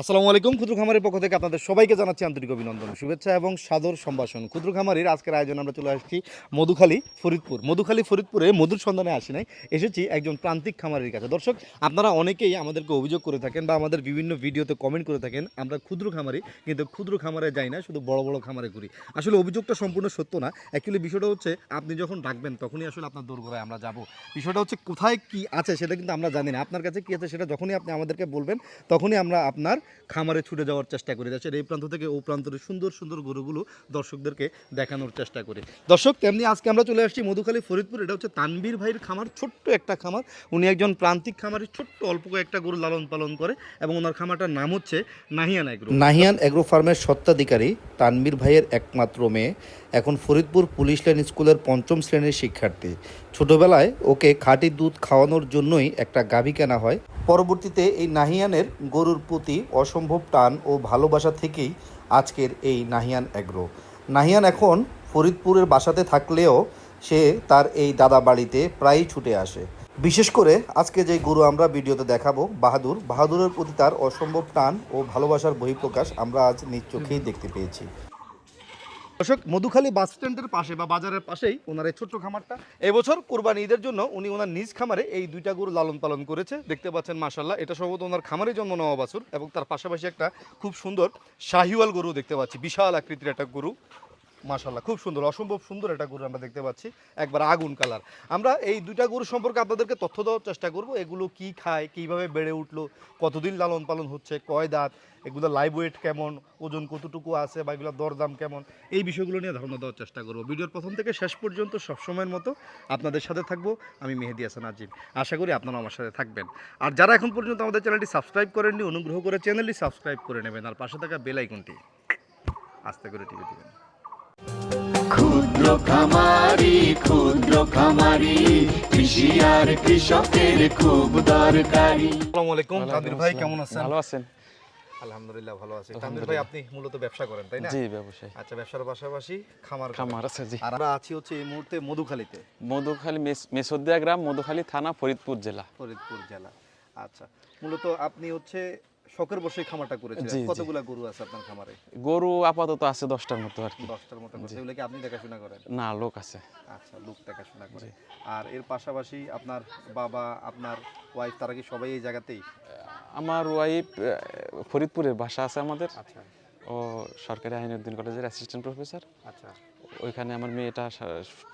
আসসালামু আলাইকুম, ক্ষুদ্র খামারের পক্ষ থেকে আপনাদের সবাইকে জানাচ্ছি আন্তরিক অভিনন্দন, শুভেচ্ছা এবং সাদর সম্ভাষণ। ক্ষুদ্র খামারের আজকের আয়োজন আমরা চলে আসছি মধুখালী, ফরিদপুর। মধুখালী, ফরিদপুরে মধুর সন্ধানে আসি নাই, এসেছি একজন প্রান্তিক খামারের কাছে। দর্শক, আপনারা অনেকেই আমাদেরকে অভিযোগ করে থাকেন বা আমাদের বিভিন্ন ভিডিওতে কমেন্ট করে থাকেন, আমরা ক্ষুদ্র খামারি, কিন্তু ক্ষুদ্র খামারে যাই না, শুধু বড় বড় খামারে ঘুরি। আসলে অভিযোগটা সম্পূর্ণ সত্য না। অ্যাকচুয়ালি বিষয়টা হচ্ছে, আপনি যখন ডাকবেন, তখনই আসলে আপনার দোরগোড়ায় আমরা যাব। বিষয়টা হচ্ছে, কোথায় কি আছে সেটা কিন্তু আমরা জানি না। আপনার কাছে কি আছে সেটা যখনই আপনি আমাদেরকে বলবেন, তখনই আমরা আপনার খামারে ছুটে যাওয়ার চেষ্টা করি দেশের এই প্রান্ত থেকে ও প্রান্তের সুন্দর সুন্দর গরুগুলো দর্শকদেরকে দেখানোর চেষ্টা করি। দর্শক, তেমনি আজকে আমরা চলে আসছি মধুখালী ফরিদপুর। এটা হচ্ছে তানবীর ভাইয়ের খামার, ছোট্ট একটা খামার। উনি একজন প্রান্তিক খামারি, ছোট্ট অল্প কয়েকটা গরু লালন পালন করে এবং ওনার খামারটার নাম হচ্ছে নাহিয়ান এগ্রো। নাহিয়ান এগ্রো ফার্মের স্বত্বাধিকারী তানবীর ভাইয়ের একমাত্র মেয়ে। এখন ফরিদপুর পুলিশ লাইন স্কুলের পঞ্চম শ্রেণির শিক্ষার্থী। ছোটবেলায় ওকে খাঁটি দুধ খাওয়ানোর জন্যই একটা গাভী কেনা হয়। পরবর্তীতে এই নাহিয়ানের গরুর প্রতি অসম্ভব টান ও ভালোবাসা থেকেই আজকের এই নাহিয়ান এগ্রো। নাহিয়ান এখন ফরিদপুরের বাসাতে থাকলেও সে তার এই দাদা বাড়িতে প্রায়ই ছুটে আসে। বিশেষ করে আজকে যে গরু আমরা ভিডিওতে দেখাবো, বাহাদুর, বাহাদুরের প্রতি তার অসম্ভব টান ও ভালোবাসার বহিঃপ্রকাশ আমরা আজ নিজ চোখেই দেখতে পেয়েছি। দর্শক, মধুখালী বাস স্ট্যান্ডের পাশে বা বাজারের পাশেই ওনার এই ছোট্ট খামারটা। এবছর কোরবানি ঈদের জন্য উনি ওনার নিজ খামারে এই দুইটা গরু লালন পালন করেছে। দেখতে পাচ্ছেন মাসাল্লাহ এটা সম্ভবত ওনার খামারে জন্ম নেওয়া বাছুর এবং তার পাশাপাশি একটা খুব সুন্দর শাহিওয়াল গরু দেখতে পাচ্ছি। বিশাল আকৃতির একটা গরু। মাশাল্লাহ খুব সুন্দর, অসম্ভব সুন্দর একটা গরু আমরা দেখতে পাচ্ছি, একবার আগুন কালার। আমরা এই দুইটা গরু সম্পর্কে আপনাদেরকে তথ্য দেওয়ার চেষ্টা করব, এগুলো কি খায়, কীভাবে বেড়ে উঠল, কতদিন লালন পালন হচ্ছে, কয় দাঁত, এগুলো লাইভ ওয়েট কেমন, ওজন কতটুকু আছে বা এগুলোর দরদাম কেমন, এই বিষয়গুলো নিয়ে ধারণা দেওয়ার চেষ্টা করব। ভিডিওর প্রথম থেকে শেষ পর্যন্ত সবসময়ের মতো আপনাদের সাথে থাকব, আমি মেহেদি হাসান আজিম। আশা করি আপনারা আমার সাথে থাকবেন। আর যারা এখন পর্যন্ত আমাদের চ্যানেলটি সাবস্ক্রাইব করেননি, অনুগ্রহ করে চ্যানেলটি সাবস্ক্রাইব করে নেবেন, আর পাশে থাকা বেল আইকনটি আস্তে করে টিপে দিবেন। ক্ষুদ্র খামারি ক্ষুদ্র খামারি কৃষি আর কৃষকের খুব দরকারি। আসসালামু আলাইকুম তানভীর ভাই কেমন আছেন? ভালো আছেন? আলহামদুলিল্লাহ ভালো আছি। তানভীর ভাই আপনি মূলত ব্যবসা করেন তাই না? জি ব্যবসায়ী। আচ্ছা ব্যবসার পাশাপাশি খামার খামার আছে জি। আর আমরা আছি হচ্ছে এই মুহূর্তে মধুখালীতে। মধুখালী মেস- মেসোদিয়া গ্রাম মধুখালী থানা ফরিদপুর জেলা। ফরিদপুর জেলা। আচ্ছা মূলত আপনি হচ্ছে শখের বসে খামারটা করেছেন জি। গরু আছে আপনার খামারে? গরু আপাতত আছে দশটার মতো আর কি। দশটার মতো করছে এগুলো কি আপনি দেখাশোনা করেন? না লোক আছে। আচ্ছা লোক দেখাশোনা করে। আর এর পাশাপাশি আপনার বাবা আপনার ওয়াইফ তারা কি সবাই এই জায়গাতেই? আমার ওয়াইফ ফরিদপুরের বাসা আছে আমাদের। আচ্ছা। ও সরকারি আইনুদ্দিন কলেজের অ্যাসিস্ট্যান্ট প্রফেসর আচ্ছা। ওইখানে আমার মেয়েটা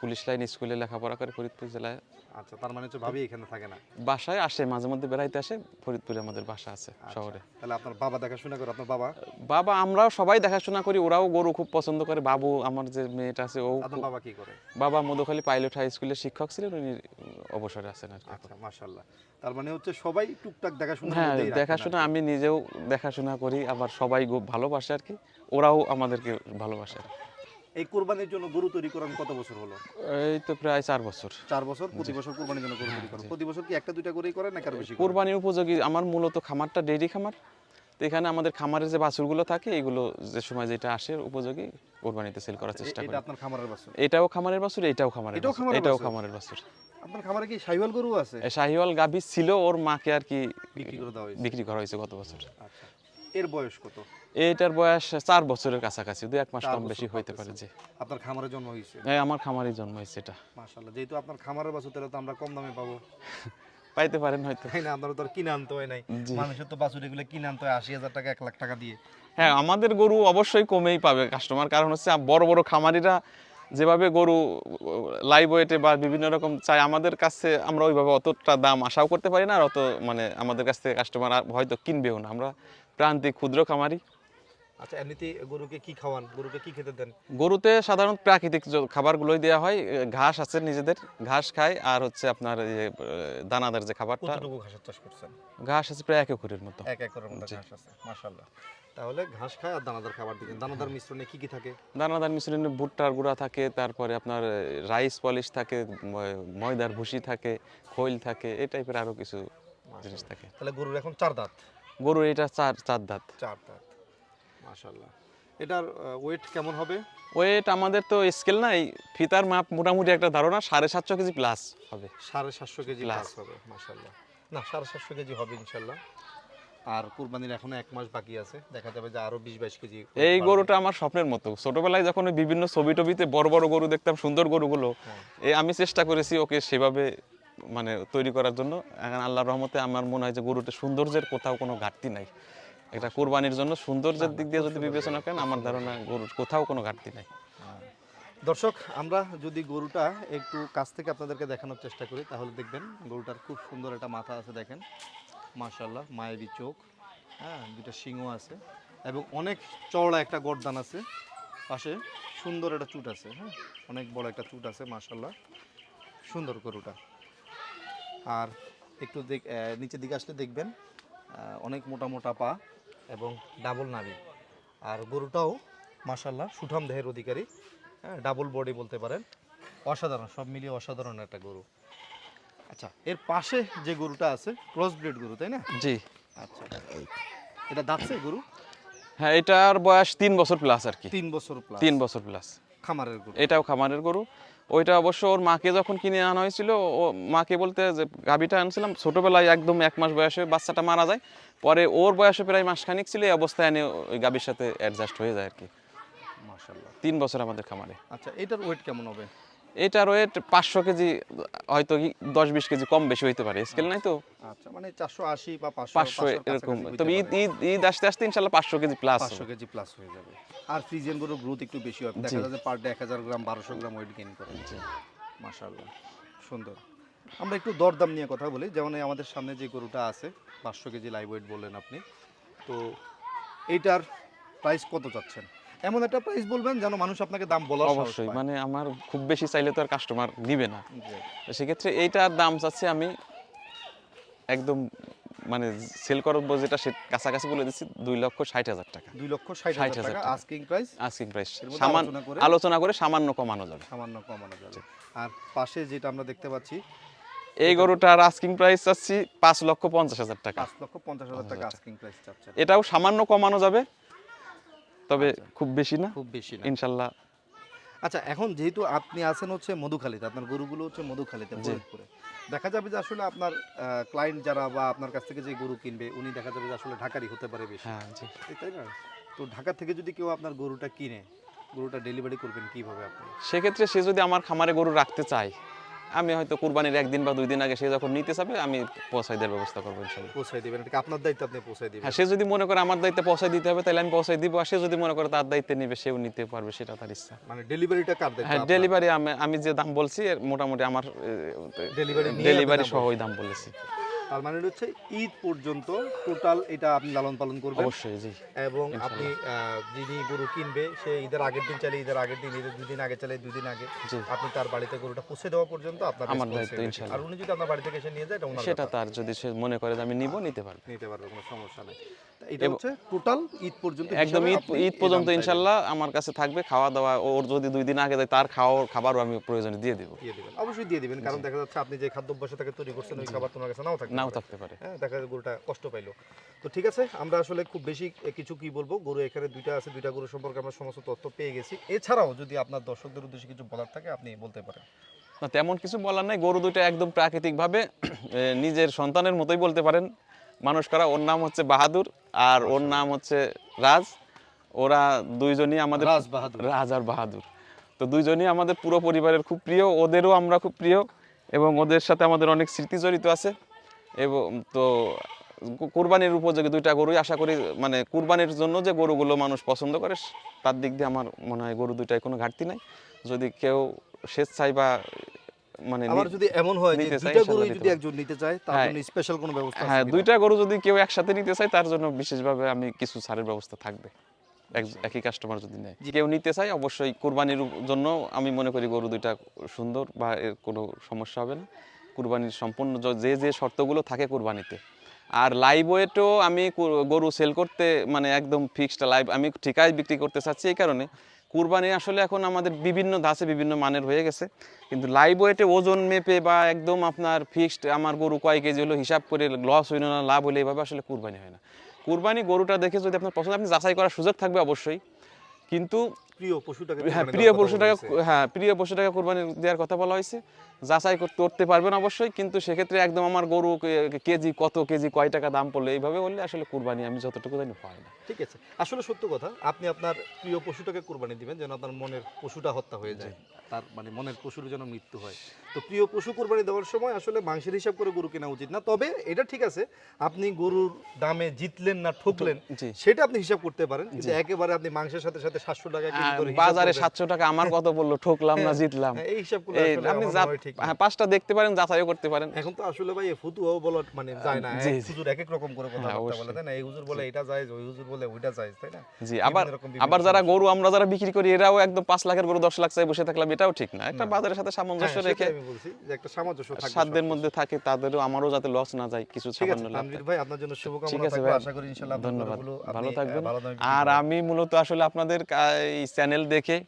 পুলিশ লাইন স্কুলে লেখাপড়া করে ফরিদপুর জেলায় আচ্ছা তার মানে হচ্ছে ভাবি এখানে থাকে না। বাসায় আসে মাঝে মধ্যে বেড়াইতে আসে ফরিদপুরে আমাদের বাসা আছে আচ্ছা, শহরে। তাহলে আপনার বাবা দেখাশোনা করে আপনার বাবা? বাবা আমরাও সবাই দেখাশোনা করি ওরাও গরু খুব পছন্দ করে বাবু আমার যে মেয়েটা আছে ও আপনার বাবা কি করে? বাবা মধুখালী পাইলট হাই স্কুলের শিক্ষক ছিলেন উনি অবসরে আছেন আর আচ্ছা মাশাল্লাহ তার মানে হচ্ছে সবাই টুকটাক দেখাশোনা হ্যাঁ দেখাশোনা আমি নিজেও দেখাশোনা করি আবার সবাই খুব ভালোবাসে আর কি ওরাও আমাদেরকে ভালোবাসে। এই কোরবানির জন্য গরু তৈরি করেন কত বছর হলো? এই তো প্রায় চার বছর। চার বছর? প্রতি বছর কোরবানির জন্য গরু তৈরি করেন। প্রতি বছর কি একটা দুইটা করেই করেন নাকি আরও বেশি? কোরবানির উপযোগী আমার মূলত খামারটা ডেইরি খামার। তো এখানে আমাদের খামারের যে বাছুরগুলো থাকে এগুলো যে সময় যেটা আসে উপযোগী কোরবানিতে সেল করার চেষ্টা করি। এটা আপনার খামারের বাছুর? এটাও খামারের বাছুর এটাও খামারের এটাও বাছুর, খামারের এটাও বাছুর? খামারের বাছুর। আপনার খামারে কি সাইওয়াল গরু আছে? শাহিওয়াল গাভী ছিল ওর মাকে আর কি বিক্রি করে দেওয়া হয়েছে। বিক্রি করা হয়েছে গত বছর। আচ্ছা। এর বয়স কত? এটার বয়স চার বছরের কাছাকাছি দু এক মাস কম বেশি হইতে পারে যে আপনার খামারে জন্ম হয়েছে? এই আমার খামারই জন্ম হয়েছে এটা। মাশাল্লাহ যেহেতু আপনার খামারের বাছুর তাহলে তো আমরা কম দামে পাবো। পাইতে পারেন হয়তো। তাই না? আপনারা তো আর কিনে আনতে হয় নাই। মানুষের তো বাছুর এগুলো কিনে আনতে হয় আশি হাজার টাকা এক লাখ টাকা দিয়ে। হ্যাঁ আমাদের গরু অবশ্যই কমেই পাবে কাস্টমার কারণ হচ্ছে বড় বড় খামারিরা যেভাবে গরু লাইভ ওয়েটে বা বিভিন্ন রকম চাই আমাদের কাছে আমরা ওইভাবে অতটা দাম আশাও করতে পারি না আর অত মানে আমাদের কাছ থেকে কাস্টমার হয়তো কিনবেও না। আমরা প্রান্তিক ক্ষুদ্র খামারি। আচ্ছা এমনিতে গরুকে কি খাওয়ান? গরুকে কি খেতে দেন? গরুতে সাধারণত প্রাকৃতিক খাবারগুলোই দেওয়া হয়। ঘাস আছে নিজেদের ঘাস খায়। আর হচ্ছে আপনার এই যে, দানাদার যে খাবারটা। কতটুকু ঘাসের চাষ করছেন? ঘাস আছে প্রায় এক একরের মতো। এক একরের মতো ঘাস আছে মাশাল্লাহ তাহলে ঘাস খায় আর দানাদার খাবার দিবেন দানাদার মিশ্রণে কি কি থাকে? দানাদার মিশ্রণে ভুট্টার গুঁড়া থাকে তারপরে আপনার রাইস পলিশ থাকে ময়দার ভুসি থাকে খৈল থাকে এই টাইপের আরও কিছু জিনিস থাকে। তাহলে গরুর এখন চার দাঁত। গরুর এটা চার চার দাঁত। চার দাঁত। মাশাল্লাহ এটার ওয়েট কেমন হবে? ওয়েট আমাদের তো স্কেল নাই। ফিতার মাপ মোটামুটি একটা ধারণা সাড়ে সাতশো কেজি প্লাস হবে। সাড়ে সাতশো কেজি. প্লাস হবে মাশাল্লাহ না সাড়ে সাতশো কেজি হবে ইনশাল্লাহ আর কুরবানির এখনও এক মাস বাকি আছে। দেখা যাবে যে আরও বিশ বাইশ কেজি এই গরুটা আমার স্বপ্নের মতো। ছোটবেলায় যখন বিভিন্ন ছবি টবিতে বড় বড় গরু দেখতাম সুন্দর গরুগুলো এই আমি চেষ্টা করেছি ওকে সেভাবে মানে তৈরি করার জন্য। এখন আল্লাহর রহমতে আমার মনে হয় যে গরুটা সৌন্দর্যের কোথাও কোনো ঘাটতি নাই। এটা কোরবানির জন্য সৌন্দর্যের দিক দিয়ে যদি বিবেচনা করেন, আমার ধারণা গরুর কোথাও কোনো ঘাটতি নাই। দর্শক, আমরা যদি গরুটা একটু কাছ থেকে আপনাদেরকে দেখানোর চেষ্টা করি, তাহলে দেখবেন গরুটার খুব সুন্দর একটা মাথা আছে, দেখেন। মাশাল্লাহ মায়েরই চোখ হ্যাঁ দুটা শিংও আছে, এবং অনেক চওড়া একটা গর্দান আছে। পাশে সুন্দর একটা চুট আছে হ্যাঁ অনেক বড় একটা চুট আছে মাশাল্লাহ সুন্দর গরুটা। আর একটু দেখ নিচের দিকে আসলে দেখবেন অনেক মোটা মোটা পা এবং ডাবল নাভি। আর গরুটাও মাশাল্লাহ সুঠাম দেহের অধিকারী হ্যাঁ ডাবল বডি বলতে পারেন। অসাধারণ সব মিলিয়ে অসাধারণ একটা গরু। আচ্ছা এর পাশে যে গরুটা আছে ক্রস ব্রিড গরু তাই না? জি। আচ্ছা এটা দাঁতছে গরু? হ্যাঁ এটার বয়স তিন বছর প্লাস আর কি। তিন বছর প্লাস তিন বছর প্লাস খামারের গরু। এটাও খামারের গরু। ওইটা অবশ্য ওর মাকে যখন কিনে আনা হয়েছিল ও মাকে বলতে যে গাভীটা আনছিলাম। ছোটোবেলায় একদম এক মাস বয়সে বাচ্চাটা মারা যায়। পরে ওর বয়সে প্রায় মাসখানিক ছিল এই অবস্থায় আনে ওই গাভীর সাথে অ্যাডজাস্ট হয়ে যায় আর কি তিন বছর আমাদের খামারে। আচ্ছা এটার ওয়েট কেমন হবে? এটার ওয়েট পাঁচশো কেজি হয়তো দশ বিশ কেজি কম বেশি হইতে পারে স্কেল নাই তো? আচ্ছা মানে চারশো আশি বা পাঁচশো এরকম তবে ঈদ ঈদ ঈদ আসতে আসতে ইনশাল্লাহ পাঁচশো কেজি প্লাস পাঁচশো কেজি প্লাস হয়ে যাবে। আর ফ্রিজিয়ান গরুর গ্রোথ একটু বেশি হবে। দেখা যায় পার ডে এক হাজার গ্রাম বারোশো গ্রাম ওয়েট গেইন করে। মাশাল্লাহ সুন্দর। আমরা একটু দরদাম নিয়ে কথা বলি। যেমন আমাদের সামনে যে গরুটা আছে পাঁচশো কেজি লাইভ ওয়েট বললেন আপনি। তো এইটার প্রাইস কত চাচ্ছেন? এমন একটা প্রাইস বলবেন যেন মানুষ আপনাকে দাম বলার অবশ্যই মানে আমার খুব বেশি চাইলে তো আর কাস্টমার নিবে না। সেক্ষেত্রে এইটার দাম চাচ্ছি আমি একদম মানে সেল করব যেটা সে কাছাকাছি বলে দিচ্ছি দুই লক্ষ ষাট হাজার টাকা। দুই লক্ষ ষাট 60,000 হাজার টাকা। আস্কিং প্রাইস আস্কিং প্রাইস সামান্য আলোচনা করে? সামান্য কমানো যাবে। সামান্য কমানো যাবে। আর পাশে যেটা আমরা দেখতে পাচ্ছি এই গরুটার আস্কিং প্রাইস চাচ্ছি পাঁচ লক্ষ পঞ্চাশ হাজার টাকা। পাঁচ লক্ষ পঞ্চাশ হাজার টাকা আস্কিং প্রাইস চাচ্ছেন। এটাও সামান্য কমানো যাবে। তবে খুব বেশি না? খুব বেশি না। ইনশাল্লাহ। আচ্ছা এখন যেহেতু আপনি আছেন হচ্ছে মধুখালীতে আপনার গরুগুলো হচ্ছে মধুখালীতে। ফরিদপুরে দেখা যাবে যে আসলে আপনার ক্লায়েন্ট যারা বা আপনার কাছ থেকে যে গরু কিনবে উনি দেখা যাবে যে আসলে ঢাকারই হতে পারে বেশি। হ্যাঁ জি। তাই না? তো ঢাকা থেকে যদি কেউ আপনার গরুটা কিনে গরুটা ডেলিভারি করবেন কীভাবে আপনি? সেক্ষেত্রে সে যদি আমার খামারে গরু রাখতে চায় আমি হয়তো কুরবানির একদিন বা দুই দিন আগে সে যখন নিতে চাবে আমি পৌঁছাই দেওয়ার ব্যবস্থা করব ইনশাল্লাহ। পৌঁছাই দিবেন এটা আপনার দায়িত্ব আপনি পৌঁছাই দিবেন? হ্যাঁ সে যদি মনে করে আমার দায়িত্বে পৌঁছাই দিতে হবে তাহলে আমি পৌঁছাই দিব আর সে যদি মনে করে তার দায়িত্বে নিবে সেও নিতে পারবে সেটা তার ইচ্ছা। মানে ডেলিভারিটা কার দায়িত্ব হ্যাঁ ডেলিভারি আমি আমি যে দাম বলছি মোটামুটি আমার ডেলিভারি ডেলিভারি ওই দাম বলেছি। তার মানে হচ্ছে ঈদ পর্যন্ত টোটাল এটা আপনি লালন পালন করবেন। অবশ্যই জি। এবং আপনি যিনি গরু কিনবে সে ঈদের আগের দিন চাইলে ঈদের আগের দিন ঈদের দুই দিন আগে চাইলে দুই দিন আগে আপনি তার বাড়িতে গরুটা পৌঁছে দেওয়া পর্যন্ত আপনার আমার দায়িত্ব, ইনশাআল্লাহ। আর উনি যদি আপনার বাড়ি থেকে এসে নিয়ে যায় এটা ওনার সেটা তার যদি সে মনে করে যে আমি নিব নিতে পারবে। নিতে পারবে কোনো সমস্যা নেই। এটা হচ্ছে টোটাল ঈদ পর্যন্ত একদম ঈদ ঈদ পর্যন্ত। ইনশাল্লাহ আমার কাছে থাকবে খাওয়া দাওয়া ওর যদি দুই দিন আগে যায় তার খাওয়া খাবারও আমি প্রয়োজনে দিয়ে দেবো। দিয়ে দিবেন। অবশ্যই দিয়ে দিবেন কারণ দেখা যাচ্ছে আপনি যে খাদ্যাভ্যাসে তাকে তৈরি করছেন ওই খাবার তোমার কাছে নাও থাকবে। নাও থাকতে পারে। হ্যাঁ দেখা যায় গরুটা কষ্ট পাইলো। তো ঠিক আছে আমরা আসলে খুব বেশি কিছু কি বলব? গরু এখানে দুইটা আছে দুইটা গরু সম্পর্কে আমরা সমস্ত তথ্য পেয়ে গেছি। এছাড়াও যদি আপনার দর্শকদের উদ্দেশ্যে কিছু বলার থাকে আপনি বলতে পারেন। না তেমন কিছু বলার নাই। গরু দুইটা একদম প্রাকৃতিকভাবে নিজের সন্তানের মতোই বলতে পারেন। মানুষ করা ওর নাম হচ্ছে বাহাদুর আর ওর নাম হচ্ছে রাজ। ওরা দুইজনই আমাদের রাজ বাহাদুর। রাজ আর বাহাদুর। তো দুইজনই আমাদের পুরো পরিবারের খুব প্রিয় ওদেরও আমরা খুব প্রিয় এবং ওদের সাথে আমাদের অনেক স্মৃতি জড়িত আছে। এবং তো কুরবানির উপযোগী দুইটা গরুই আশা করি মানে কুরবানির জন্য যে গরুগুলো মানুষ পছন্দ করে তার দিক দিয়ে আমার মনে হয় গরু দুইটায় কোনো ঘাটতি নাই। যদি কেউ স্বেচ্ছায় বা মানে আবার যদি এমন হয় যে দুইটা ইনশাল্লাহ যদি একজন নিতে চায় তার। জন্য স্পেশাল কোনো ব্যবস্থা হ্যাঁ দুইটা গরু যদি কেউ একসাথে নিতে চায় তার জন্য বিশেষভাবে আমি কিছু ছাড়ের ব্যবস্থা থাকবে। একই কাস্টমার যদি নেয়। কেউ নিতে চায় অবশ্যই কুরবানির জন্য আমি মনে করি গরু দুইটা সুন্দর বা এর কোনো সমস্যা হবে না। কুরবানির সম্পূর্ণ যে যে শর্তগুলো থাকে কুরবানিতে। আর লাইভ ওয়েটও আমি গরু সেল করতে মানে একদম ফিক্সড লাইভ আমি ঠিকায় বিক্রি করতে চাচ্ছি এই কারণে। কুরবানি আসলে এখন আমাদের বিভিন্ন ধাঁচে বিভিন্ন মানের হয়ে গেছে। কিন্তু লাইভ ওয়েটে ওজন মেপে বা একদম আপনার ফিক্সড আমার গরু কয় কেজি হলো হিসাব করে লস হইল না, লাভ হলে এভাবে আসলে কুরবানি হয় না। কুরবানি গরুটা দেখে যদি আপনার পছন্দ আপনি যাচাই করার সুযোগ থাকবে অবশ্যই। কিন্তু প্রিয় পশুটাকে হ্যাঁ প্রিয় পশুটাকে হ্যাঁ প্রিয় পশুটাকে কোরবানি দেওয়ার কথা বলা হয়েছে। যাচাই করতে করতে পারবেন অবশ্যই কিন্তু সেক্ষেত্রে একদম আমার গরু কেজি কত কেজি কয় টাকা দাম পড়ল এইভাবে বললে আসলে কুরবানি আমি যতটুকু জানি পাই না। ঠিক আছে। আসলে সত্য কথা আপনি আপনার প্রিয় পশুটাকে কোরবানি দিবেন যেন আপনার মনের পশুটা হত্যা হয়ে যায়। তার মানে মনের পশুর যেন মৃত্যু হয়। তো প্রিয় পশু কোরবানি দেওয়ার সময় আসলে মাংসের হিসাব করে গরু কেনা উচিত না। তবে এটা ঠিক আছে আপনি গরুর দামে জিতলেন না ঠকলেন সেটা আপনি হিসাব করতে পারেন। কিন্তু একেবারে আপনি মাংসের সাথে সাথে সাতশো টাকা বাজারে সাতশো টাকা আমার কত বলল? ঠকলাম না জিতলাম। এই আপনি হয় পাঁচটা দেখতে পারেন যাচাইও করতে পারেন। এখন তো আসলে ভাই ফুতুয়াও বলা মানে যায় না। হুজুর এক এক রকম করে কথা হ্যাঁ, বলে তাই না? এই হুজুর বলে এটা যায় ওই হুজুর বলে ওইটা যায় তাই না? জি আবার আবার যারা গরু আমরা যারা বিক্রি করি এরাও একদম পাঁচ লাখের গরু দশ লাখ চাই বসে থাকলাম এটাও ঠিক না। একটা বাজারের সাথে সামঞ্জস্য হ্যাঁ, রেখে আমি বলছি যে একটা সামঞ্জস্য থাকবে সাধ্যের মধ্যে থাকে তাদেরও আমারও যাতে লস না যায় কিছু ঠিক আছে সামান্য লাভ ভাই আপনার জন্য শুভকামনা থাকবে আশা করি ইনশাআল্লাহ ধন্যবাদ। ভালো থাকবেন। আর আমি মূলত আসলে আপনাদের এই চ্যানেল দেখে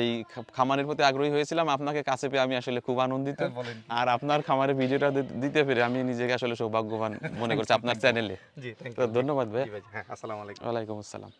এই খামারের প্রতি আগ্রহী হয়েছিলাম। আপনাকে কাছে পেয়ে আমি আসলে খুব আনন্দিত। হ্যাঁ? আর আপনার খামারের ভিডিওটা দিতে পেরে আমি নিজেকে আসলে সৌভাগ্যবান মনে করছি আপনার চ্যানেলে তো ধন্যবাদ ভাই আসসালাম আসসালামু আলাইকুম। ওয়ালাইকুম আসসালাম।